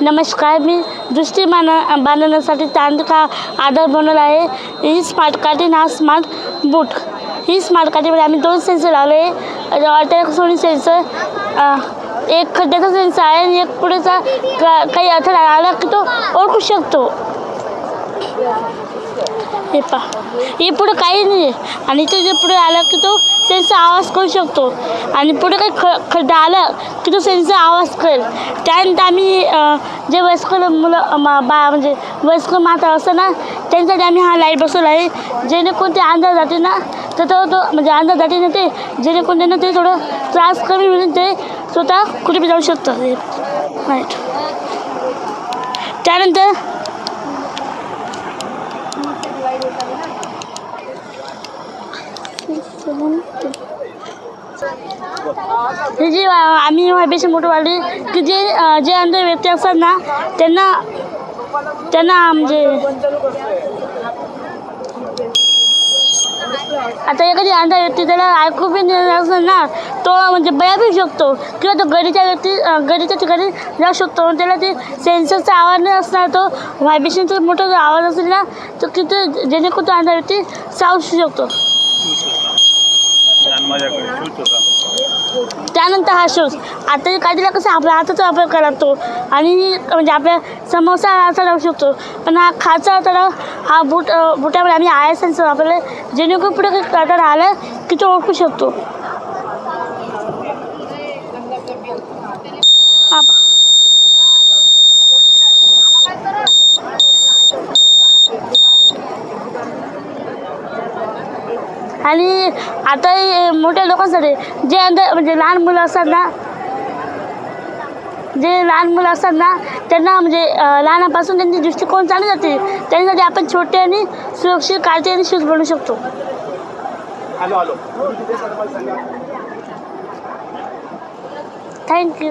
नमस्कार मी दृष्टी मान बांधण्यासाठी तांत्रिका आधार बनवला आहे. ही स्मार्ट काठी ना स्मार्ट बूट ही स्मार्ट काठीमध्ये आम्ही दोन सेन्सर लावले आहे. अल्ट्रासोनिक सेन्सर एक खड्ड्याचा सेन्सर आहे आणि एक पुढेचा का काही अडथळा आला की तो ओळखू शकतो. हे पा. हे पुढे काही नाही आहे आणि इथे जे पुढे आलं की तो त्यांचा आवाज करू शकतो. आणि पुढे काही ख खड्डा आला की तो त्यांचा आवाज करेल. त्यानंतर आम्ही जे वयस्कर मुलं मा- बा म्हणजे वयस्कर माता असतं ना त्यांच्यासाठी आम्ही हा लाइट बसवला आहे. जेणेकरून ते अंधार जाते ना तर तो तो म्हणजे अंधार जाते ना ते जेणेकरून त्यांना ते थोडं त्रास कमी मिळून ते स्वतः कुठे बी जाऊ शकतं. लाइट त्यानंतर हे जे आम्ही व्हायब्रेशन मोठं की जे जे अंध व्यक्ती असतात ना त्यांना त्यांना म्हणजे आता एखादी अंधा व्यक्ती त्याला ऐकू बी असेल ना तो म्हणजे बया बी शकतो. किंवा तो गडीच्या व्यक्ती गरीच्या गडीच्या ठिकाणी जाऊ शकतो. त्याला ते सेन्सरचा आवाज नाही असणार तो व्हायब्रेशनचा मोठा जो आवाज असेल ना तो किती जेणेकरून तो अंधा व्यक्ती सावरू शकतो. माझ्याकडे शूज होता. त्यानंतर हा शूज आता काहीतरी कसं आपल्या हाताचा वापर करा आणि म्हणजे आपल्या समोसा असा राहू शकतो. पण हा खाचा तर हा बूट बुटामध्ये आम्ही आय सेन्सर वापरले जेणेकरून पुढे काही करता राहिलं की तो ओळखू शकतो. आणि आता मोठ्या लोकांसाठी जे अंध म्हणजे लहान मुलं असतात ना जे लहान मुलं असतात ना त्यांना म्हणजे लहानापासून त्यांची दृष्टिकोन चालू जाते. त्यांच्यासाठी आपण छोटे आणि सुरक्षित काळजी आणि शूज बनवू शकतो. थँक्यू